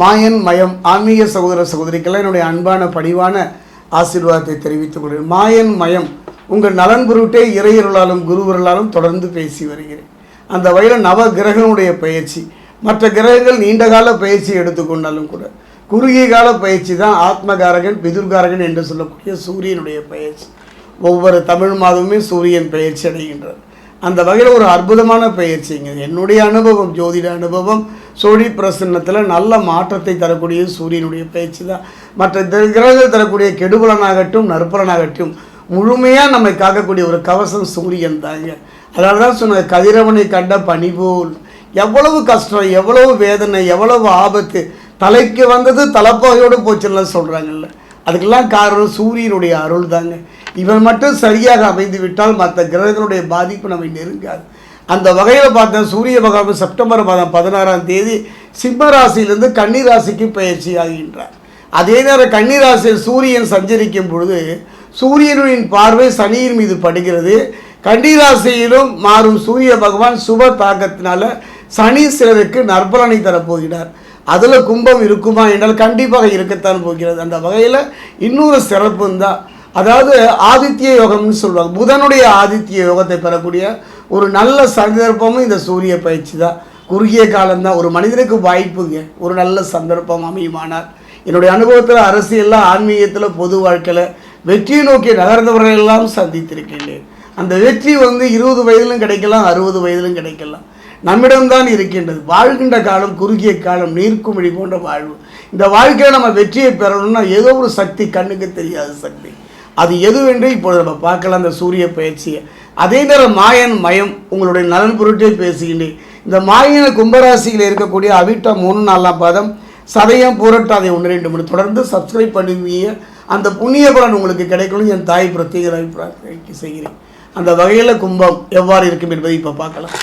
மாயன் மயம் ஆன்மீக சகோதர சகோதரிக்கெல்லாம் என்னுடைய அன்பான பணிவான ஆசீர்வாதத்தை தெரிவித்துக் கொள்கிறேன். மாயன் மயம் உங்கள் நலன் பொருட்டே இறையருளாலும் குருவருளாலும் தொடர்ந்து பேசி வருகிறேன். அந்த வகையில் நவ கிரகனுடைய பயிற்சி மற்ற கிரகங்கள் நீண்டகால பயிற்சி எடுத்துக்கொண்டாலும் கூட குறுகிய கால பயிற்சி தான் ஆத்மகாரகன் பிதுர்காரகன் என்று சொல்லக்கூடிய சூரியனுடைய பயிற்சி. ஒவ்வொரு தமிழ் மாதமுமே சூரியன் பயிற்சி அடைகின்றது அந்த வகையில் ஒரு அற்புதமான பயிற்சிங்க என்னுடைய அனுபவம் ஜோதிட அனுபவம் சோழி பிரசன்னத்தில் நல்ல மாற்றத்தை தரக்கூடிய சூரியனுடைய பயிற்சி தான் மற்ற கிரகங்கள் தரக்கூடிய கெடுபலனாகட்டும் நற்பலனாகட்டும் முழுமையாக நம்மை காக்கக்கூடிய ஒரு கவசம் சூரியன் தாங்க. அதனால தான் சொன்ன கதிரவனை கண்ட பனி போல். எவ்வளவு கஷ்டம் எவ்வளவு வேதனை எவ்வளவு ஆபத்து. தலைக்கு வந்தது தலைப்பகையோடு போச்சுலாம் சொல்கிறாங்கல்ல அதுக்கெல்லாம் காரணம் சூரியனுடைய அருள் தாங்க. இவன் மட்டும் சரியாக அமைந்து விட்டால் மற்ற கிரகங்களுடைய பாதிப்பு நம்மை நெருங்காது. அந்த வகையில் பார்த்தா சூரிய பகவான் செப்டம்பர் மாதம் பதினாறாம் தேதி சிம்ம ராசியிலிருந்து கன்னி ராசிக்கு பயிற்சி ஆகின்றார். அதே நேரம் கன்னி ராசியில் சூரியன் சஞ்சரிக்கும் பொழுது சூரியனின் பார்வை சனியின் மீது படுகிறது. கன்னி ராசியிலும் மாறும் சூரிய பகவான் சுப தாக்கத்தினால சனி சிலருக்கு நற்பலனை தரப்போகிறார். அதில் கும்பம் இருக்குமா என்றால் கண்டிப்பாக இருக்கத்தான் போகிறது. அந்த வகையில் இன்னொரு சிறப்பு தான். அதாவது ஆதித்ய யோகம்னு சொல்லுவாங்க. புதனுடைய ஆதித்ய யோகத்தை பெறக்கூடிய ஒரு நல்ல சந்தர்ப்பமும் இந்த சூரிய பயிற்சி தான். குறுகிய காலம்தான் ஒரு மனிதனுக்கு வாய்ப்புங்க. ஒரு நல்ல சந்தர்ப்பம் அமையுமானார் என்னுடைய அனுபவத்தில் அரசியலில் ஆன்மீகத்தில் பொது வாழ்க்கையில் வெற்றியை நோக்கி நகர்ந்தவர்கள் எல்லாம் சந்தித்திருக்கின்றேன். அந்த வெற்றி வந்து இருபது வயதிலும் கிடைக்கலாம் அறுபது வயதிலும் கிடைக்கலாம். நம்மிடம்தான் இருக்கின்றது. வாழ்கின்ற காலம் குறுகிய காலம் நீர்க்குமிழி போன்ற வாழ்வு. இந்த வாழ்க்கையில் நம்ம வெற்றியை பெறணும்னா ஏதோ ஒரு சக்தி கண்ணுக்கு தெரியாத சக்தி. அது எதுவென்று இப்பொழுது நம்ம பார்க்கலாம் அந்த சூரிய பயிற்சியை. அதே நேரம் மாயன் மயம் உங்களுடைய நலன் பொருட்டே பேசுகின்றேன். இந்த மாயன கும்பராசியில் இருக்கக்கூடிய அவிட்ட மூணு நாலாம் பாதம் சதயம் புரட்டாதை ஒன்று ரெண்டு மணி. தொடர்ந்து சப்ஸ்கிரைப் பண்ணுவீங்க. அந்த புண்ணிய பலன் உங்களுக்கு கிடைக்கணும். என் தாய் பிரத்யேக அபிப்பிராயம் செய்கிறேன் அந்த வகையில் கும்பம் எவ்வாறு இருக்கும் என்பதை இப்போ பார்க்கலாம்.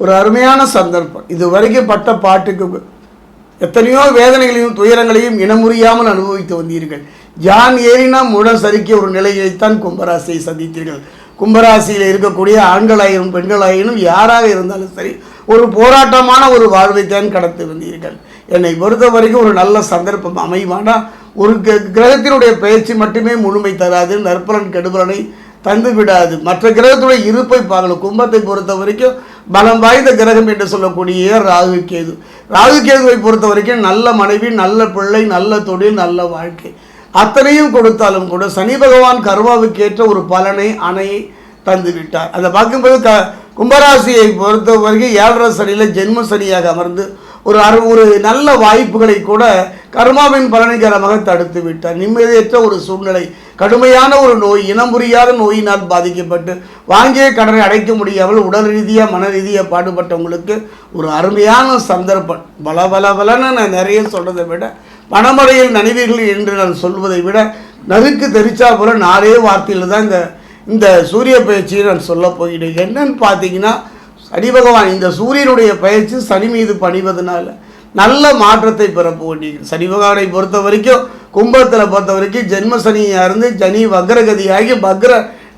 ஒரு அருமையான சந்தர்ப்பம். இது வரைக்கும் பட்ட பாட்டுக்கு எத்தனையோ வேதனைகளையும் துயரங்களையும் இனமுறியாமல் அனுபவித்து வந்தீர்கள். ஜான் ஏறினா முடம் சறுக்கிய ஒரு நிலையைத்தான் கும்பராசியை சந்தித்தீர்கள். கும்பராசியில் இருக்கக்கூடிய ஆண்களாயினும் பெண்களாயினும் யாராக இருந்தாலும் சரி ஒரு போராட்டமான ஒரு வாழ்வைத்தான் கடத்தி வந்தீர்கள். என்னை பொறுத்த வரைக்கும் ஒரு நல்ல சந்தர்ப்பம் அமைவானா? ஒரு கிர- கிரகத்தினுடைய பயிற்சி மட்டுமே முழுமை தராது நற்பலன் கெடுபலனை தந்து விடாது மற்ற கிரகத்துடைய இருப்பை பார்க்கணும் கும்பத்தை பொறுத்த வரைக்கும் பலம் வாய்ந்த கிரகம் என்று சொல்லக்கூடிய ராகு கேது. ராகு கேதுவை பொறுத்த வரைக்கும் நல்ல மனைவி நல்ல பிள்ளை நல்ல தொழில் நல்ல வாழ்க்கை. அத்தனையும் கொடுத்தாலும் கூட சனி பகவான் கர்மாவுக்கு ஏற்ற ஒரு பலனை அணையை தந்து விட்டார் அதை பார்க்கும்போது க கும்பராசியை பொறுத்த வரைக்கும் ஏழரை சனியில் ஜென்ம சனியாக அமர்ந்து ஒரு அரு ஒரு நல்ல வாய்ப்புகளை கூட கர்மாவின் பலனிகரமாக தடுத்து விட்டார் நிம்மதியற்ற ஒரு சூழ்நிலை கடுமையான ஒரு நோய் இனம் புரியாத நோயினால் பாதிக்கப்பட்டு வாங்கிய கடனை அடைக்க முடியாமல் உடல் ரீதியாக மன ரீதியாக பாடுபட்டவங்களுக்கு ஒரு அருமையான சந்தர்ப்பம். பல பல பலன்னு நான் நிறைய சொல்கிறதை விட பணமறையில் நனிவீர்கள் என்று நான் சொல்வதை விட நறுக்கு தெரிச்சா போல நாலே வார்த்தையில் தான் இந்த இந்த சூரிய பயிற்சியை நான் சொல்ல போகிறேன். என்னன்னு பார்த்தீங்கன்னா சனி பகவான் இந்த சூரியனுடைய பயிற்சி சனி மீது பணிவதனால நல்ல மாற்றத்தை பெற போகிறீர்கள் சனி பகவானை பொறுத்த வரைக்கும் கும்பத்தில் பொறுத்த வரைக்கும் ஜென்ம சனியாக இருந்து சனி வக்ரகதியாகி வக்ர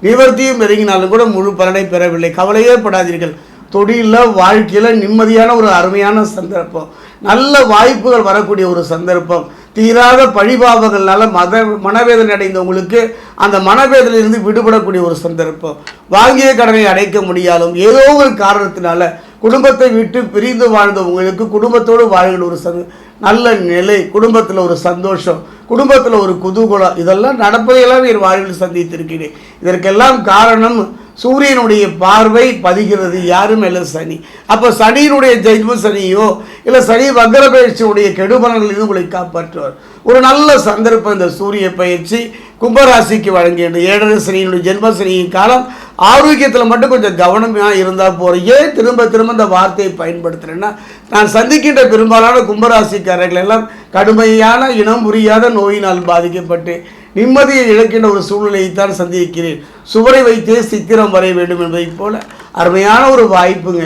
நிவர்த்தியும் இறங்கினாலும் கூட முழு பலனை பெறவில்லை. கவலையே படாதீர்கள். தொழிலில் வாழ்க்கையில் நிம்மதியான ஒரு அருமையான சந்தர்ப்பம். நல்ல வாய்ப்புகள் வரக்கூடிய ஒரு சந்தர்ப்பம். தீராத பழிபாவங்கள்னால மத மனவேதனை அடைந்தவங்களுக்கு அந்த மனவேதனையிலிருந்து விடுபடக்கூடிய ஒரு சந்தர்ப்பம். வாங்கிய கடனை அடைக்க முடியாலும் ஏதோ ஒரு காரணத்தினால குடும்பத்தை விட்டு பிரிந்து வாழ்ந்தவங்களுக்கு குடும்பத்தோடு வாழ்கிற ஒரு சந்த நல்ல நிலை குடும்பத்தில் ஒரு சந்தோஷம் குடும்பத்தில் ஒரு குதூகுலம் இதெல்லாம் நடப்பதையெல்லாம் என் வாழ்வில் சந்தித்திருக்கிறேன். இதற்கெல்லாம் காரணம் சூரியனுடைய பார்வை பதிகிறது யாரும் இல்லை சனி. அப்போ சனியினுடைய ஜென்ம சனியோ இல்லை சனி வக்கர பயிற்சியுடைய கெடுபலன்களிலிருந்து உங்களை காப்பாற்றுவார். ஒரு நல்ல சந்தர்ப்பம் இந்த சூரிய பயிற்சி. கும்பராசிக்கு வழங்கியது ஏழரை சனியினுடைய ஜென்ம சனியின் காலம் ஆரோக்கியத்தில் மட்டும் கொஞ்சம் கவனமாக இருந்தால் போகிறோம் ஏன் திரும்ப திரும்ப இந்த வார்த்தையை பயன்படுத்துகிறேன்னா நான் சந்திக்கின்ற பெரும்பாலான கும்பராசிக்காரர்கள் எல்லாம் கடுமையான இனம் புரியாத நோயினால் பாதிக்கப்பட்டு நிம்மதியை இழக்கின்ற ஒரு சூழ்நிலையைத்தான் சந்திக்கிறேன். சுவரை வைத்தே சித்திரம் வரைய வேண்டும் என்பதைப் போல அருமையான ஒரு வாய்ப்புங்க.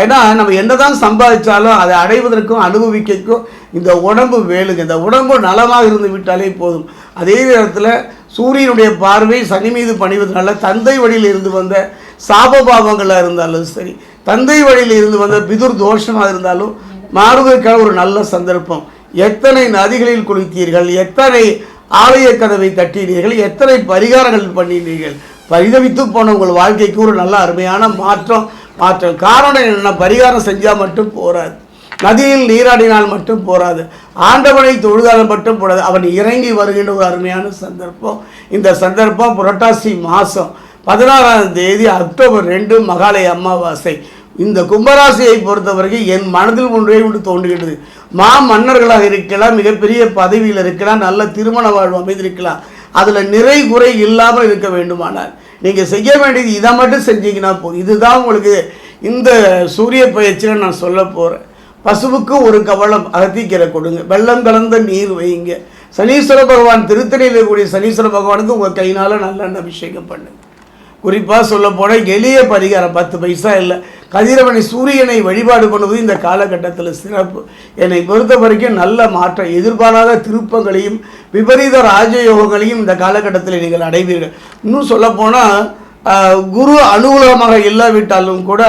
ஏன்னா நம்ம என்னதான் சம்பாதிச்சாலும் அதை அடைவதற்கும் அனுபவிக்கிறதுக்கும் இந்த உடம்பு வேலுங்க. இந்த உடம்பு நலமாக இருந்து விட்டாலே போதும். அதே நேரத்தில் சூரியனுடைய பார்வை சனி மீது பணிவதனால தந்தை வழியில் இருந்து வந்த சாபபாவங்களாக இருந்தாலும் சரி தந்தை வழியில் இருந்து வந்த பிதுர் தோஷமாக இருந்தாலும் மாறுவதற்கான ஒரு நல்ல சந்தர்ப்பம். எத்தனை நதிகளில் குளித்தீர்கள் எத்தனை ஆலய கதவை தட்டினீர்கள் எத்தனை பரிகாரங்கள் பண்ணினீர்கள்? பரிதவித்து போன உங்கள் வாழ்க்கைக்கு ஒரு நல்ல அருமையான மாற்றம் மாற்றம். காரணம் என்னென்ன பரிகாரம் செஞ்சால் மட்டும் போராது நதியில் நீராடினால் மட்டும் போராது ஆண்டவனை தொழுதால் மட்டும் போடாது அவன் இறங்கி வருகின்ற ஒரு அருமையான சந்தர்ப்பம். இந்த சந்தர்ப்பம் புரட்டாசி மாதம் பதினாறாம் தேதி அக்டோபர் ரெண்டு மகாலய அமாவாசை. இந்த கும்பராசியை பொறுத்தவரைக்கும் என் மனதில் ஒன்றே ஒன்று தோன்றுகிறது மா மன்னர்களாக இருக்கலாம் மிகப்பெரிய பதவியில் இருக்கலாம் நல்ல திருமண வாழ்வு அமைந்திருக்கலாம். அதில் நிறை குறை இல்லாமல் இருக்க வேண்டுமானால். நீங்கள் செய்ய வேண்டியது இதை மட்டும் செஞ்சீங்கன்னா போதும். இதுதான் உங்களுக்கு இந்த சூரிய பயிற்சியில் நான் சொல்ல போகிறேன் பசுவுக்கு ஒரு கவளம் அகத்திக்கீரை கொடுங்க. வெள்ளம் கலந்த நீர் வைங்க சனீஸ்வர பகவான் திருத்தணியில் இருக்கக்கூடிய சனீஸ்வர பகவானுக்கு உங்கள் கையினால் நல்லெண்ணெய் அபிஷேகம் பண்ணுங்கள் குறிப்பாக சொல்ல போனால் எளிய பரிகாரம் பத்து பைசா இல்லை. கதிரவனை சூரியனை வழிபாடு பண்ணுவது இந்த காலகட்டத்தில் சிறப்பு. என்னை பொறுத்த வரைக்கும் நல்ல மாற்றம். எதிர்பாராத திருப்பங்களையும் விபரீத ராஜயோகங்களையும் இந்த காலகட்டத்தில் நீங்கள் அடைவீர்கள். இன்னும் சொல்லப்போனால் குரு அனுகூலமாக இல்லாவிட்டாலும் கூட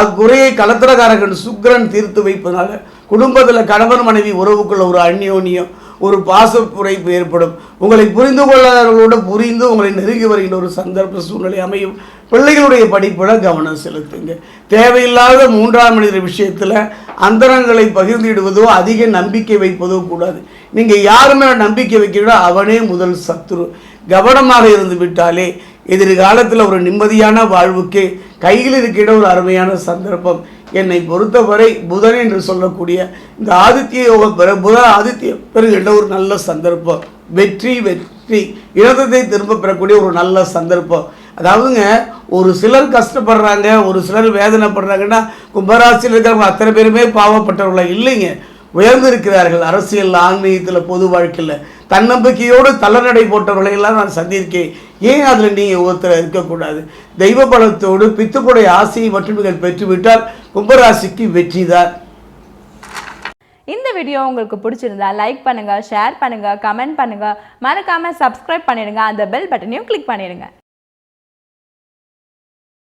அக்குறையை கலத்திரகாரகன் சுக்கிரன் தீர்த்து வைப்பதனால குடும்பத்தில் கணவன் மனைவி உறவுக்குள்ள ஒரு அந்யோன்யம் ஒரு பாசப்புரைப்பு ஏற்படும். உங்களை புரிந்து கொள்ளாதவர்களோடு புரிந்து உங்களை நெருங்கி வருகின்ற ஒரு சந்தர்ப்ப சூழ்நிலை அமையும். பிள்ளைகளுடைய படிப்பில் கவனம் செலுத்துங்க. தேவையில்லாத மூன்றாம் மனிதர் விஷயத்தில் அந்தரங்களை பகிர்ந்திடுவதோ அதிக நம்பிக்கை வைப்பதோ கூடாது. நீங்கள் யார் மேலே நம்பிக்கை வைக்கிறீங்களோ அவனே முதல் சத்துரு கவனமாக இருந்து விட்டாலே எதிர்காலத்தில் ஒரு நிம்மதியான வாழ்வுக்கு கையில் இருக்கிற ஒரு அருமையான சந்தர்ப்பம். என்னை பொறுத்தவரை புதன் என்று சொல்லக்கூடிய இந்த ஆதித்ய யோக பெற புதன் ஆதித்ய பெறுகின்ற ஒரு நல்ல சந்தர்ப்பம். வெற்றி வெற்றி. இழந்ததை திரும்ப பெறக்கூடிய ஒரு நல்ல சந்தர்ப்பம். அதாவதுங்க ஒரு சிலர் கஷ்டப்படுறாங்க ஒரு சிலர் வேதனைப்படுறாங்கன்னா கும்பராசியில் இருக்கிறவங்க அத்தனை பேருமே பாவப்பட்டவர்களா இல்லைங்க. உயர்ந்திருக்கிறார்கள். அரசியல் ஆன்மீகத்தில் பொது வாழ்க்கையில். தன்னம்பிக்கையோடு தளநடை போட்டவர்களை எல்லாம் நான் சந்திருக்கேன். ஏன் அதில் நீங்கள் ஒருத்தர் இருக்கக்கூடாது? தெய்வ பலத்தோடு பித்துக்குடைய ஆசையை மற்றும் நீங்கள் பெற்றுவிட்டால் கும்பராசிக்கு வெற்றிதான் இந்த வீடியோ உங்களுக்கு பிடிச்சிருந்தா லைக் பண்ணுங்கள் ஷேர் பண்ணுங்க கமெண்ட் பண்ணுங்க. மறக்காமல் சப்ஸ்கிரைப் பண்ணிடுங்க. அந்த பெல் பட்டனையும் கிளிக் பண்ணிடுங்க.